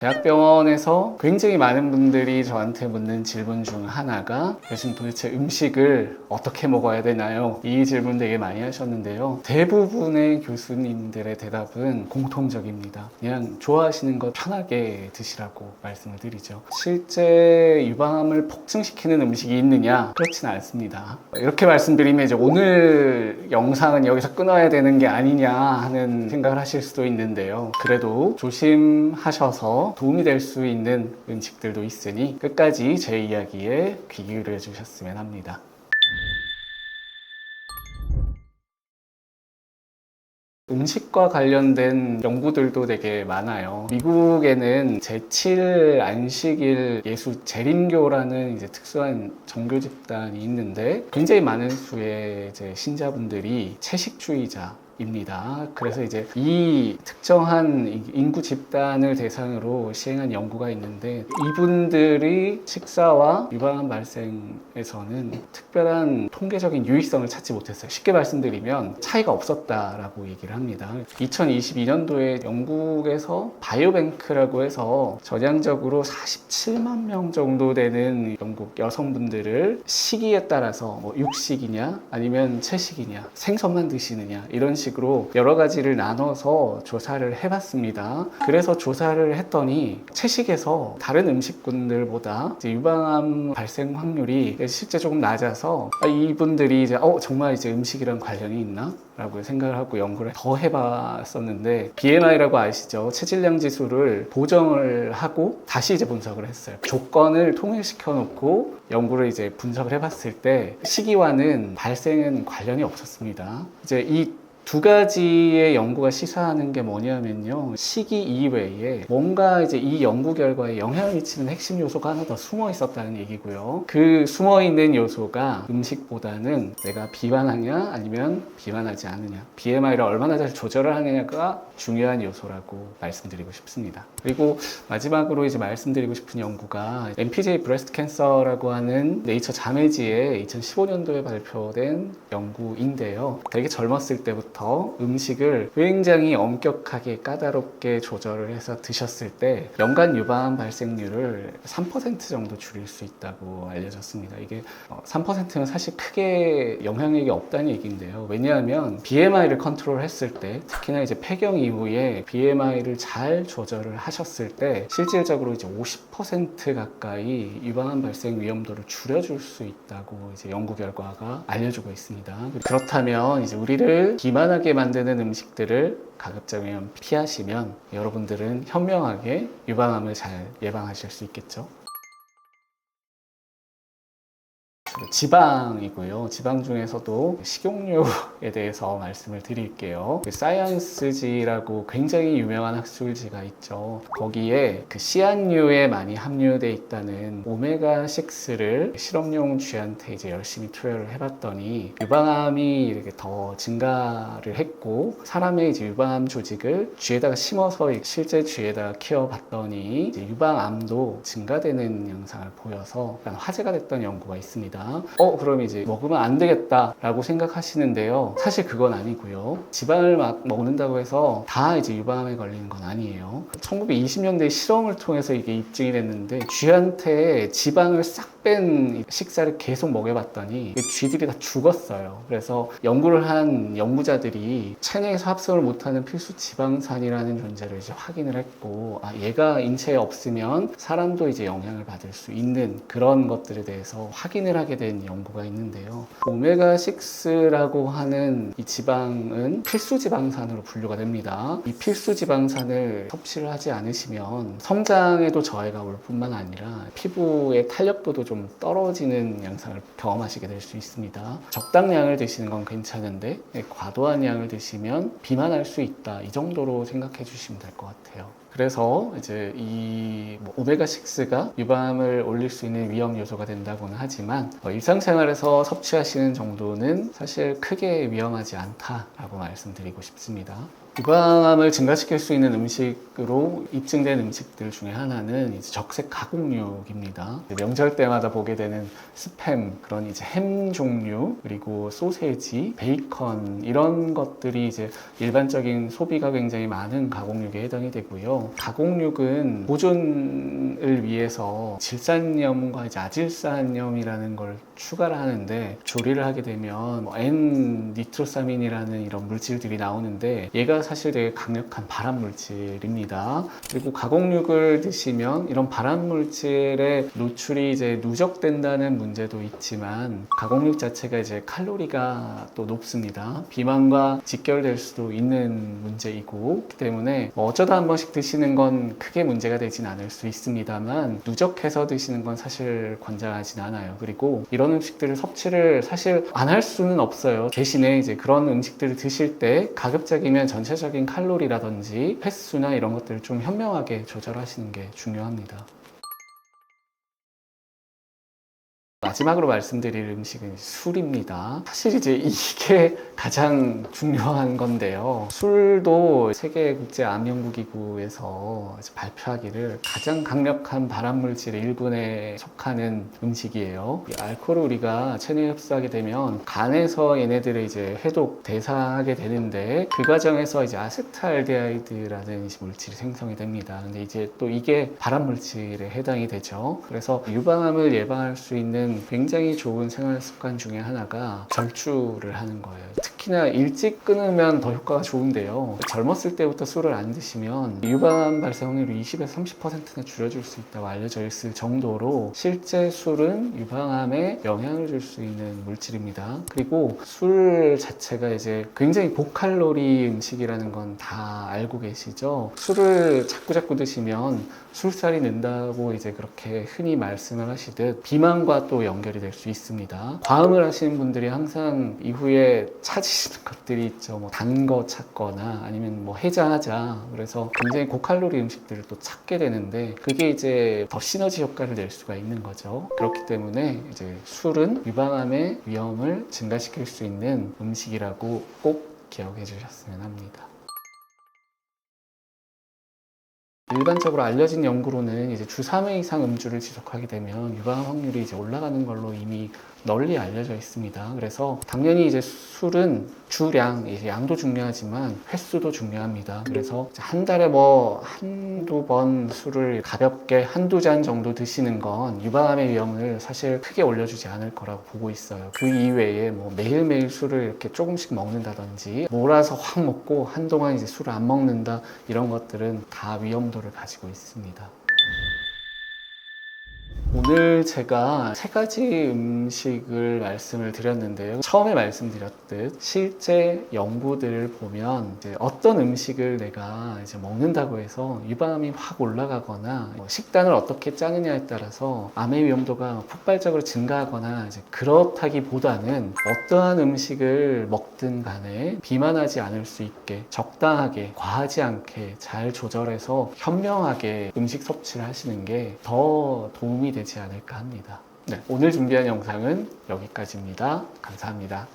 대학병원에서 굉장히 많은 분들이 저한테 묻는 질문 중 하나가 교수님 도대체 음식을 어떻게 먹어야 되나요? 이 질문 되게 많이 하셨는데요. 대부분의 교수님들의 대답은 공통적입니다. 그냥 좋아하시는 것 편하게 드시라고 말씀을 드리죠. 실제 유방암을 폭증시키는 음식이 있느냐? 그렇지는 않습니다. 이렇게 말씀드리면 이제 오늘 영상은 여기서 끊어야 되는 게 아니냐 하는 생각을 하실 수도 있는데요. 그래도 조심하셔서 도움이 될 수 있는 음식들도 있으니 끝까지 제 이야기에 귀 기울여 주셨으면 합니다. 음식과 관련된 연구들도 되게 많아요. 미국에는 제7 안식일 예수 재림교라는 이제 특수한 종교 집단이 있는데 굉장히 많은 수의 이제 신자분들이 채식주의자 입니다. 그래서 이제 이 특정한 인구 집단을 대상으로 시행한 연구가 있는데 이분들이 식사와 유방암 발생에서는 특별한 통계적인 유의성을 찾지 못했어요. 쉽게 말씀드리면 차이가 없었다라고 얘기를 합니다. 2022년도에 영국에서 바이오뱅크라고 해서 전향적으로 47만 명 정도 되는 영국 여성분들을 시기에 따라서 뭐 육식이냐 아니면 채식이냐 생선만 드시느냐 이런 식으로 여러 가지를 나눠서 조사를 해봤습니다. 그래서 조사를 했더니 채식에서 다른 음식군들보다 유방암 발생 확률이 실제 조금 낮아서 아, 이분들이 이제 어 정말 이제 음식이랑 관련이 있나? 라고 생각을 하고 연구를 더 해봤었는데 BMI라고 아시죠? 체질량 지수를 보정을 하고 다시 이제 분석을 했어요. 조건을 통일시켜 놓고 연구를 이제 분석을 해봤을 때 시기와는 발생은 관련이 없었습니다. 이제 이 두 가지의 연구가 시사하는 게 뭐냐면요. 시기 이외에 뭔가 이제 이 연구 결과에 영향을 미치는 핵심 요소가 하나 더 숨어 있었다는 얘기고요. 그 숨어 있는 요소가 음식보다는 내가 비만하냐 아니면 비만하지 않느냐. BMI를 얼마나 잘 조절을 하느냐가 중요한 요소라고 말씀드리고 싶습니다. 그리고 마지막으로 이제 말씀드리고 싶은 연구가 MPJ 브레스트 캔서라고 하는 네이처 자매지에 2015년도에 발표된 연구인데요. 되게 젊었을 때부터 음식을 굉장히 엄격하게 까다롭게 조절을 해서 드셨을 때 연간 유방 발생률을 3% 정도 줄일 수 있다고 알려졌습니다. 이게 3%는 사실 크게 영향력이 없다는 얘기인데요. 왜냐하면 BMI를 컨트롤 했을 때 특히나 이제 폐경 이후에 BMI를 잘 조절을 하셨을 때 실질적으로 이제 50% 가까이 유방암 발생 위험도를 줄여줄 수 있다고 이제 연구 결과가 알려주고 있습니다. 그렇다면 이제 우리를 비만 하게 만드는 음식들을 가급적이면 피하시면 여러분들은 현명하게 유방암을 잘 예방하실 수 있겠죠. 지방이고요. 지방 중에서도 식용유에 대해서 말씀을 드릴게요. 그 사이언스지라고 굉장히 유명한 학술지가 있죠. 거기에 그 시안유에 많이 함유돼 있다는 오메가 6를 실험용 쥐한테 이제 열심히 투여를 해봤더니 유방암이 이렇게 더 증가를 했고 사람의 이제 유방암 조직을 쥐에다가 심어서 실제 쥐에다가 키워봤더니 유방암도 증가되는 양상을 보여서 화제가 됐던 연구가 있습니다. 어, 그럼 이제 먹으면 안 되겠다라고 생각하시는데요. 사실 그건 아니고요. 지방을 막 먹는다고 해서 다 이제 유방암에 걸리는 건 아니에요. 1920년대 실험을 통해서 이게 입증이 됐는데 쥐한테 지방을 싹 뺀 식사를 계속 먹여봤더니 쥐들이 다 죽었어요. 그래서 연구를 한 연구자들이 체내에서 합성을 못하는 필수 지방산이라는 존재를 이제 확인을 했고, 아, 얘가 인체에 없으면 사람도 이제 영향을 받을 수 있는 그런 것들에 대해서 확인을 하게 된 연구가 있는데요. 오메가6라고 하는 이 지방은 필수 지방산으로 분류가 됩니다. 이 필수 지방산을 섭취를 하지 않으시면 성장에도 저해가 올 뿐만 아니라 피부의 탄력도도 좀 떨어지는 양상을 경험하시게 될 수 있습니다. 적당량을 드시는 건 괜찮은데 과도한 양을 드시면 비만할 수 있다. 이 정도로 생각해 주시면 될 것 같아요. 그래서 이제 이뭐 오메가 6가 유방암을 올릴 수 있는 위험 요소가 된다고는 하지만 어, 일상생활에서 섭취하시는 정도는 사실 크게 위험하지 않다라고 말씀드리고 싶습니다. 유방암을 증가시킬 수 있는 음식으로 입증된 음식들 중에 하나는 이제 적색 가공육입니다. 명절 때마다 보게 되는 스팸, 그런 이제 햄 종류, 그리고 소세지, 베이컨 이런 것들이 이제 일반적인 소비가 굉장히 많은 가공육에 해당이 되고요. 가공육은 보존을 위해서 질산염과 이제 아질산염이라는 걸 추가를 하는데 조리를 하게 되면 뭐 N-니트로사민이라는 이런 물질들이 나오는데 얘가 사실 되게 강력한 발암 물질입니다. 그리고 가공육을 드시면 이런 발암 물질의 노출이 이제 누적된다는 문제도 있지만 가공육 자체가 이제 칼로리가 또 높습니다. 비만과 직결될 수도 있는 문제이고 그렇기 때문에 뭐 어쩌다 한 번씩 드시는 건 크게 문제가 되진 않을 수 있습니다만 누적해서 드시는 건 사실 권장하진 않아요. 그리고 이런 음식들을 섭취를 사실 안 할 수는 없어요. 대신에 이제 그런 음식들을 드실 때 가급적이면 전체 적인 칼로리라든지 횟수나 이런 것들을 좀 현명하게 조절하시는 게 중요합니다. 마지막으로 말씀드릴 음식은 술입니다. 사실 이제 이게 가장 중요한 건데요. 술도 세계 국제 암연구기구에서 이제 발표하기를 가장 강력한 발암물질의 일군에 속하는 음식이에요. 이 알코올을 우리가 체내에 흡수하게 되면 간에서 얘네들을 이제 해독, 대사하게 되는데 그 과정에서 이제 아세트알데하이드라는 물질이 생성이 됩니다. 근데 이제 또 이게 발암물질에 해당이 되죠. 그래서 유방암을 예방할 수 있는 굉장히 좋은 생활 습관 중에 하나가 절주를 하는 거예요. 특히나 일찍 끊으면 더 효과가 좋은데요. 젊었을 때부터 술을 안 드시면 유방암 발생 확률이 20에서 30%나 줄여줄 수 있다고 알려져 있을 정도로 실제 술은 유방암에 영향을 줄 수 있는 물질입니다. 그리고 술 자체가 이제 굉장히 고칼로리 음식이라는 건 다 알고 계시죠? 술을 자꾸 자꾸 드시면 술살이 는다고 이제 그렇게 흔히 말씀을 하시듯 비만과 또 연결이 될 수 있습니다. 과음을 하시는 분들이 항상 이후에 찾으시는 것들이 있죠. 뭐 단 거 찾거나 아니면 뭐 해장하자. 그래서 굉장히 고칼로리 음식들을 또 찾게 되는데 그게 이제 더 시너지 효과를 낼 수가 있는 거죠. 그렇기 때문에 이제 술은 유방암의 위험을 증가시킬 수 있는 음식이라고 꼭 기억해 주셨으면 합니다. 일반적으로 알려진 연구로는 이제 주 3회 이상 음주를 지속하게 되면 유방암 확률이 이제 올라가는 걸로 이미 널리 알려져 있습니다. 그래서 당연히 이제 술은 주량, 이제 양도 중요하지만 횟수도 중요합니다. 그래서 한 달에 뭐 한두 번 술을 가볍게 한두 잔 정도 드시는 건 유방암의 위험을 사실 크게 올려주지 않을 거라고 보고 있어요. 그 이외에 뭐 매일매일 술을 이렇게 조금씩 먹는다든지 몰아서 확 먹고 한동안 이제 술을 안 먹는다 이런 것들은 다 위험도 를 가지고 있습니다. 오늘 제가 세 가지 음식을 말씀을 드렸는데요. 처음에 말씀드렸듯 실제 연구들을 보면 어떤 음식을 내가 이제 먹는다고 해서 유방암이 확 올라가거나 뭐 식단을 어떻게 짜느냐에 따라서 암의 위험도가 폭발적으로 증가하거나 그렇다기보다는 어떠한 음식을 먹든 간에 비만하지 않을 수 있게 적당하게 과하지 않게 잘 조절해서 현명하게 음식 섭취를 하시는 게 더 도움이 되지 않을까 합니다. 네, 오늘 준비한 영상은 여기까지입니다. 감사합니다.